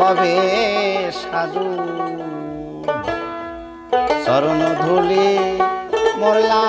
কবে সাধু? চরণ ধুলি মরলা